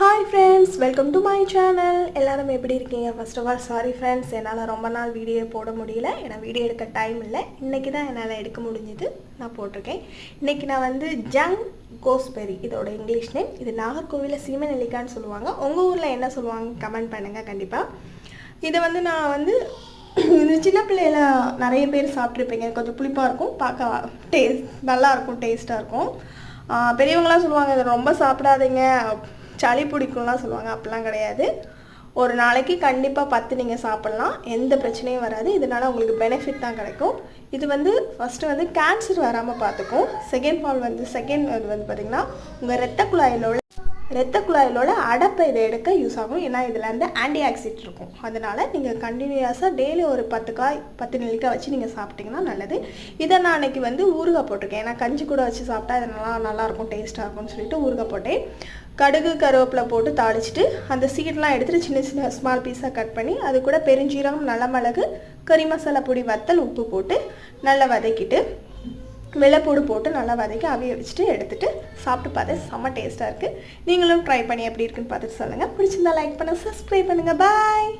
Hi friends welcome to my channel எல்லாரும் எப்படி இருக்கீங்க? First of all sorry friends என்னால் ரொம்ப நாள் வீடியோ போட முடியல. ஏன்னா வீடியோ எடுக்க டைம் இல்லை. இன்றைக்கி தான் என்னால் எடுக்க முடிஞ்சது. நான் போட்டிருக்கேன். இன்றைக்கி நான் வந்து ஜங் கோஸ்பெரி இதோட இங்கிலீஷ் நேம் இது நாகர்கோவிலில் சீமன் நெல்லிக்கான்னு சொல்லுவாங்க. உங்கள் ஊரில் என்ன சொல்லுவாங்க? கமெண்ட் பண்ணுங்கள் கண்டிப்பாக இதை வந்து நான் வந்து இது சின்ன பிள்ளையில நிறைய பேர் சாப்பிட்ருப்பீங்க கொஞ்சம் புளிப்பாக இருக்கும். பார்க்க டேஸ்ட் நல்லா இருக்கும் டேஸ்ட்டாக இருக்கும். பெரியவங்களாம் சொல்லுவாங்க இதை ரொம்ப சாப்பிடாதீங்க. சளி பிடிக்கும்லாம் சொல்லுவாங்க அப்படிலாம் கிடையாது. ஒரு நாளைக்கு கண்டிப்பாக பத்து நீங்கள் சாப்பிட்லாம். எந்த பிரச்சனையும் வராது. இதனால் உங்களுக்கு பெனிஃபிட் தான் கிடைக்கும். இது வந்து ஃபஸ்ட்டு வந்து கேன்சர் வராமல் பார்த்துக்கும் செகண்ட் ஃபால் வந்து செகண்ட் வந்து பார்த்திங்கன்னா உங்கள் ரத்த குழாயில் உள்ள ரத்த குழாயிலோட அடப்பை இதை எடுக்க யூஸ் ஆகும். ஏன்னா இதில் வந்து ஆன்டி ஆக்சிட் இருக்கும். அதனால் நீங்கள் கண்டினியூஸாக டெய்லி ஒரு பத்து காய் பத்து நெல்லிக்காய் வச்சு நீங்கள் சாப்பிட்டீங்கன்னா நல்லது. இதை நான் அன்னைக்கு வந்து ஊறுகாய் போட்டிருக்கேன். ஏன்னா கஞ்சி கூட வச்சு சாப்பிட்டா இது நல்லா நல்லாயிருக்கும் டேஸ்ட்டாக இருக்கும்னு சொல்லிட்டு ஊறுகாய் போட்டேன். கடுகு கருவேப்பிலை போட்டு தாளிச்சிட்டு அந்த சீட்லாம் எடுத்துகிட்டு சின்ன சின்ன ஸ்மால் பீஸாக கட் பண்ணி அது கூட பெருஞ்சீரகம் நல்ல மிளகு கறி மசாலா பொடி வத்தல் உப்பு போட்டு நல்லா வதக்கிட்டு வெள்ளைப்பூடு போட்டு நல்லா வதக்கி அவிய வச்சுட்டு எடுத்துகிட்டு சாப்பிட்டு பார்த்து செம்ம டேஸ்ட்டாக இருக்குது நீங்களும் ட்ரை பண்ணி எப்படி இருக்குன்னு பார்த்துட்டு சொல்லுங்கள் பிடிச்சிருந்தா லைக் பண்ண சப்ஸ்கிரைப் பண்ணுங்கள் பாய்